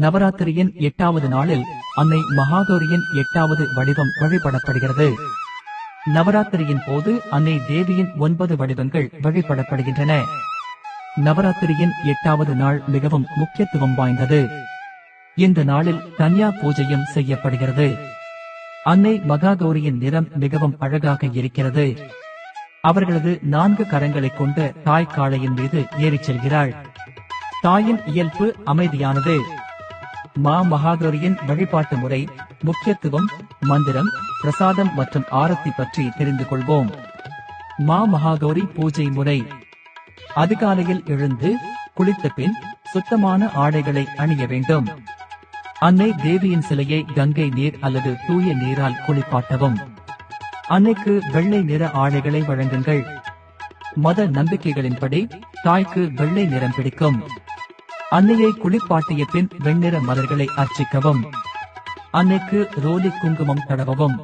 நவராத்திரியின் எட்டாவது நாளில் அன்னை மகாதோரியின் எட்டாவது வடிவம் வழிபடப்படுகிறது. நவராத்திரியின் போது அன்னை தேவியின் ஒன்பது வடிவங்கள் வழிபடப்படுகின்றன. நவராத்திரியின் எட்டாவது நாள் மிகவும் முக்கியத்துவம் வாய்ந்தது. இந்த நாளில் கன்யா பூஜையும் செய்யப்படுகிறது. அன்னை மகாகௌரியின் நிறம் மிகவும் அழகாக இருக்கிறது. அவர்களது நான்கு கரங்களைக் கொண்ட தாய் காளையின் மீது ஏறிச் செல்கிறாள். தாயின் இயல்பு அமைதியானது. மா மகாகௌரியின் வழிபாட்டு முறை முக்கியத்துவம் மந்திரம் பிரசாதம் மற்றும் ஆரத்தி பற்றி தெரிந்து கொள்வோம். மா மகாகௌரி பூஜை முறை. அதிகாலையில் எழுந்து குளித்த பின் சுத்தமான ஆடைகளை அணிய வேண்டும். அன்னை தேவியின் சிலையை கங்கை நீர் அல்லது தூய நீரால் குளிப்பாட்டவும். அன்னைக்கு வெள்ளை நிற ஆடைகளை வழங்குங்கள். மத நம்பிக்கைகளின்படி தாய்க்கு வெள்ளை நிறம் பிடிக்கும். அன்னையை குளிப்பாட்டிய பின் வெண்ணிற மலர்களை அர்ச்சிக்கவும். அன்னைக்கு ரோலி குங்குமம் தடவவும்.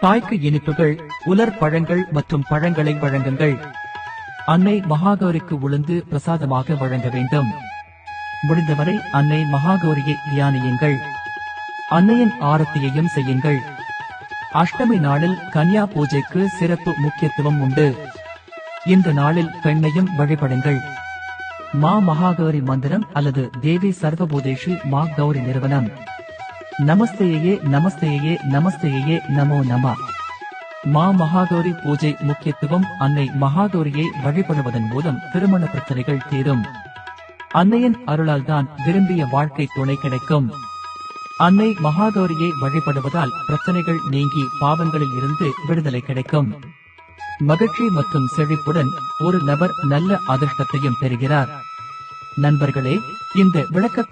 தாய்க்கு இனிப்புகள் உலர் பழங்கள் மற்றும் பழங்களை வழங்குங்கள். அன்னை மகாகௌரிக்கு உளுந்து பிரசாதமாக வழங்க வேண்டும். முடிந்தவரை அன்னை மகாகௌரியை தியானியுங்கள். அன்னையின் ஆரத்தியையும் செய்யுங்கள். அஷ்டமி நாளில் கன்யா பூஜைக்கு சிறப்பு முக்கியத்துவம் உண்டு. இந்த நாளில் பெண்ணையும் வழிபடுங்கள். மா மகாகௌரி மந்திரம் அல்லது தேவி சர்வபூதேஷு மா கௌரி நிறுவனம். நமஸ்தேயே நமஸ்தேயே நமஸ்தேயே நமோ நம. மா மகாகௌரி பூஜை முக்கியத்துவம் அன்னை மகாகௌரியை வழிபடுவதன் மூலம் திருமண பிரச்சனைகள் தீரும். அன்னையின் அருளால் தான் விரும்பிய வாழ்க்கை துணை கிடைக்கும். அன்னை மகாகௌரியை வழிபடுவதால் பிரச்சனைகள் நீங்கி பாவங்களில் இருந்து விடுதலை கிடைக்கும். மகிழ்ச்சி மற்றும் செழிப்புடன் ஒரு நபர் நல்ல அதிர்ஷ்டத்தையும் பெறுகிறார். நண்பர்களே இந்த விளக்க